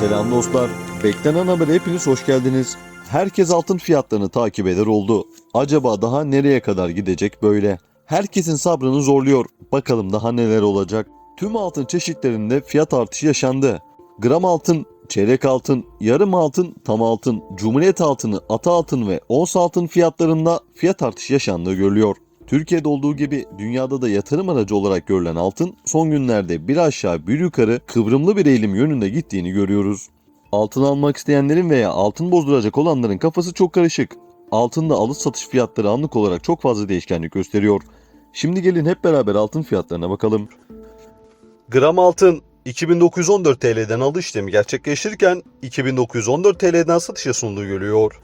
Selam dostlar. Beklenen habere hepiniz hoş geldiniz. Herkes altın fiyatlarını takip eder oldu. Acaba daha nereye kadar gidecek böyle? Herkesin sabrını zorluyor. Bakalım daha neler olacak. Tüm altın çeşitlerinde fiyat artışı yaşandı. Gram altın, çeyrek altın, yarım altın, tam altın, cumhuriyet altını, ata altın ve ons altın fiyatlarında fiyat artışı yaşandığı görülüyor. Türkiye'de olduğu gibi dünyada da yatırım aracı olarak görülen altın son günlerde bir aşağı bir yukarı kıvrımlı bir eğilim yönünde gittiğini görüyoruz. Altın almak isteyenlerin veya altın bozduracak olanların kafası çok karışık. Altında alış satış fiyatları anlık olarak çok fazla değişkenlik gösteriyor. Şimdi gelin hep beraber altın fiyatlarına bakalım. Gram altın 2914 TL'den alış işlemi gerçekleştirirken 2914 TL'den satışa sunduğu görülüyor.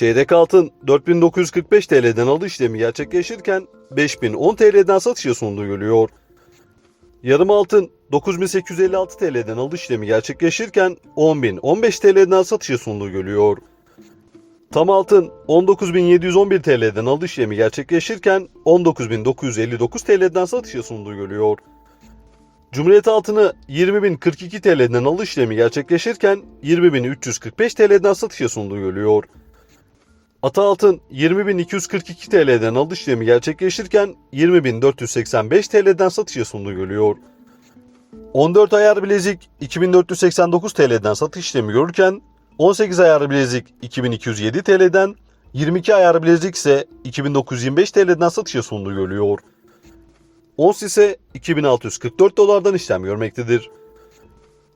Çeyrek altın 4945 TL'den alış işlemi gerçekleştirirken 5010 TL'den satışa sunduğu görülüyor. Yarım altın 9856 TL'den alış işlemi gerçekleştirirken 10.015 TL'den satışa sunduğu görülüyor. Tam altın 19.711 TL'den alış işlemi gerçekleştirirken 19.959 TL'den satışa sunduğu görülüyor. Cumhuriyet altını 20.042 TL'den alış işlemi gerçekleştirirken 20.345 TL'den satışa sunduğu görülüyor. Ata altın 20.242 TL'den alış işlemi gerçekleştirirken 20.485 TL'den satışa sunduğu görülüyor. 14 ayar bilezik 2489 TL'den satış işlemi görürken 18 ayar bilezik 2207 TL'den 22 ayar bilezik ise 2925 TL'den satışa sunduğu görülüyor. Ons ise 2644 dolardan işlem görmektedir.